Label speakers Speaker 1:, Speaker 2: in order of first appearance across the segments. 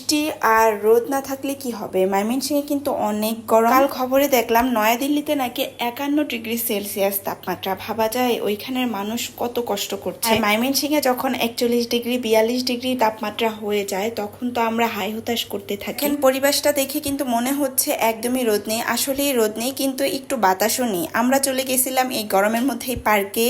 Speaker 1: বৃষ্টি আর রোদ না থাকলে কি হবে? ময়মনসিংহে কিন্তু অনেক গরম। কাল খবরে দেখলাম নয়াদিল্লিতে নাকি একান্ন ডিগ্রি সেলসিয়াস তাপমাত্রা। ভাবা যায় ওইখানের মানুষ কত কষ্ট করছে। ময়মনসিংহে যখন একচল্লিশ ডিগ্রি বিয়াল্লিশ ডিগ্রি তাপমাত্রা হয়ে যায় তখন তো আমরা হাই হতাশ করতে থাকি। পরিবেশটা দেখে কিন্তু মনে হচ্ছে একদমই রোদ নেই। আসলেই রোদ নেই কিন্তু একটু বাতাসও নেই। আমরা চলে গেছিলাম এই গরমের মধ্যেই পার্কে।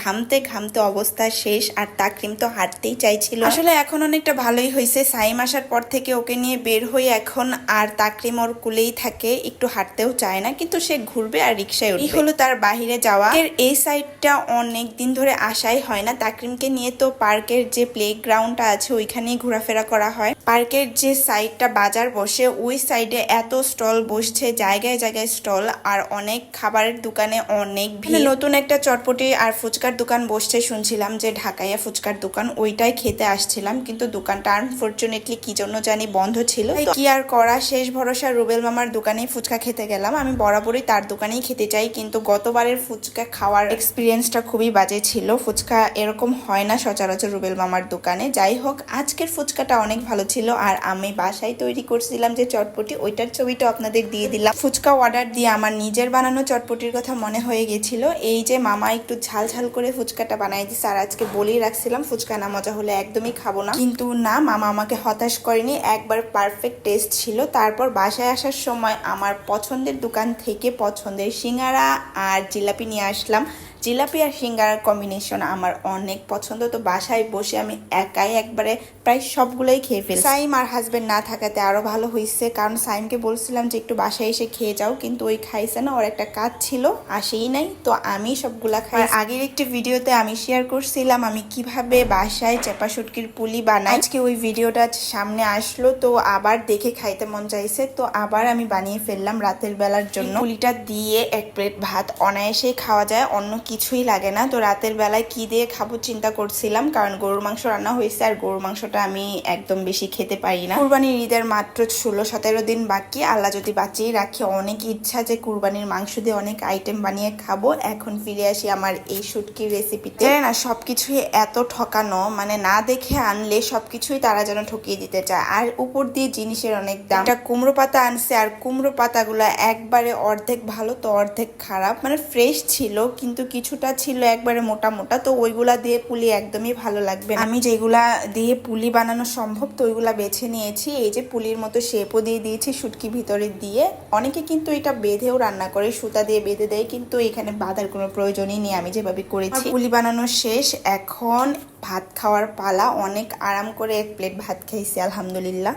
Speaker 1: ঘামতে ঘামতে অবস্থা শেষ আর তাকরিম তো হাঁটতেই চাইছিল। আসলে এখন অনেকটা ভালোই হয়েছে। সাইম আসার পর থেকে ওকে নিয়ে বের হয়ে এখন আর তাকরিম ওর কুলেই থাকে একটু হাঁটতেও চায় না কিন্তু সে ঘুরবে আর রিক্সায় উঠবে। হলো তার বাহিরে যাওয়া। এর এই সাইডটা অনেক দিন ধরে আসাই হয় না। তাকরিমকে নিয়ে তো পার্কের যে প্লে গ্রাউন্ডটা আছে ওইখানেই ঘোরাফেরা করা হয়। পার্কের যে সাইডটা বাজার বসে ওই সাইডে এত স্টল বসছে জায়গায় জায়গায় স্টল আর অনেক খাবারের দোকানে অনেক ভিড়। নতুন একটা চটপটি আর ফুচকার দোকান বসছে শুনছিলাম যে ঢাকাইয়া ফুচকার দোকান, ওইটাই খেতে আসছিলাম, কিন্তু দোকানটা আনফর্চুনেটলি কি জন্য জানি বন্ধ ছিল। কি আর করা, শেষ ভরসা রুবেল মামার দোকানেই ফুচকা খেতে গেলাম। আমি বরাবরই তার দোকানেই খেতে চাই, কিন্তু গতবারের ফুচকা খাওয়ার এক্সপিরিয়েন্সটা খুবই বাজে ছিল। ফুচকা এরকম হয় না সচরাচর রুবেল মামার দোকানে। যাই হোক, আজকের ফুচকাটা অনেক ভালো ছিল, আর আমি বাসায় তৈরি করছিলাম যে চটপটি, ওইটার ছবিটা আপনাদের দিয়ে দিলাম। ফুচকা অর্ডার দিয়ে আমার নিজের বানানো চটপটির কথা মনে হয়ে গেছিল। এই যে মামা একটু ঝাল ঝাল করে ফুচকাটা বানাই দিচ্ছে আর আজকে বলেই রাখছিলাম, ফুচকা না মজা হলে একদমই খাব না। কিন্তু না, মামা আমাকে হতাশ করেনি। একবার পারফেক্ট টেস্ট ছিল। তারপর বাসায় আসার সময় আমার পছন্দের দোকান থেকে পছন্দের সিঙ্গারা আর জিলাপি নিয়ে আসলাম। জিলাপি আর সিঙ্গারার কম্বিনেশন আমার অনেক পছন্দ তো বাসায় বসে আমি একাই একবারে প্রায় সবগুলোই খেয়ে ফেলি সাইম আর হাজবেন্ড না থাকাতে আরও ভালো হয়েছে কারণ সাইমকে বলছিলাম যে একটু বাসায় এসে খেয়ে যাও কিন্তু ওই খাইছে না ওর একটা কাজ ছিল আসেই নাই তো আমি সবগুলা খাই। আগের একটি ভিডিওতে আমি শেয়ার করছিলাম আমি কীভাবে বাসায় চেপা শুটকির পুলি বানাই। আজকে ওই ভিডিওটা সামনে আসলো তো আবার দেখে খাইতে মন চাইছে তো আবার আমি বানিয়ে ফেললাম রাতের বেলার জন্য। পুলিটা দিয়ে এক প্লেট ভাত অনায়াসেই খাওয়া যায় অন্য কিছুই লাগে না। তো রাতের বেলায় কি দিয়ে খাব চিন্তা করছিলাম কারণ গরুর মাংস রান্না হয়েছে আর গরুর মাংসটা আমি একদম বেশি খেতে পারি না। কুরবানির ঈদের মাত্র ষোলো সতেরো দিন বাকি। আল্লাহ যদি বাঁচিয়ে রাখি অনেক ইচ্ছা যে কুরবানির মাংস দিয়ে অনেক আইটেম বানিয়ে খাব। এখন ফিরে আসি আমার এই শুটকির রেসিপিতে না সবকিছুই এত ঠকানো মানে না দেখে আনলে সবকিছুই তারা যেন ঠকিয়ে দিতে চায়। আর উপর দিয়ে জিনিসের অনেক দাম। একটা কুমড়ো পাতা আনছে আর কুমড়ো পাতাগুলো একবারে অর্ধেক ভালো তো অর্ধেক খারাপ। মানে ফ্রেশ ছিল কিন্তু কিছুটা ছিল একবারে মোটা মোটা তো ওইগুলা দিয়ে পুলি একদমই ভালো লাগবে না। আমি যেগুলা দিয়ে পুলি বানানো সম্ভব তো ওইগুলা বেছে নিয়েছি। এই যে পুলির মতো শেপও দিয়ে দিয়েছি শুটকি ভিতরে দিয়ে। অনেকে কিন্তু এটা বেঁধেও রান্না করে সুতা দিয়ে বেঁধে দেয় কিন্তু এখানে বাঁধার কোনো প্রয়োজনই নেই আমি যেভাবে করেছি। পুলি বানানো শেষ এখন ভাত খাওয়ার পালা অনেক আরাম করে এক প্লেট ভাত খাইছি আলহামদুলিল্লাহ।